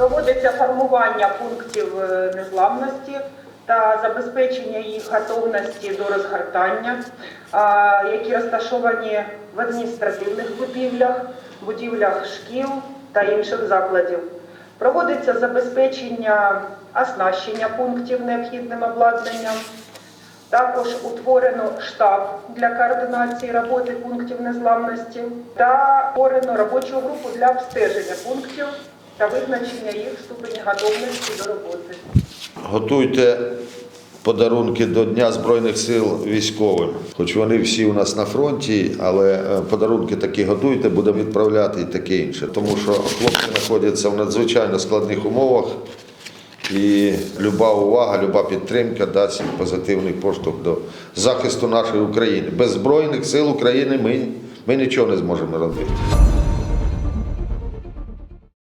Проводиться формування пунктів е, незламності та забезпечення їх готовності до розгортання, які розташовані в адміністративних будівлях, будівлях шкіл та інших закладів. Проводиться забезпечення оснащення пунктів необхідним обладнанням. Також утворено штаб для координації роботи пунктів незламності та створено робочу групу для обстеження пунктів та визначення їх ступені готовності до роботи. Готуйте подарунки до Дня Збройних сил військовим. Хоч вони всі у нас на фронті, але е, подарунки такі готуйте, будемо відправляти і таке інше. Тому що хлопці знаходяться в надзвичайно складних умовах. І люба увага, люба підтримка дасть позитивний поштовх до захисту нашої України. Без Збройних сил України ми, ми нічого не зможемо робити.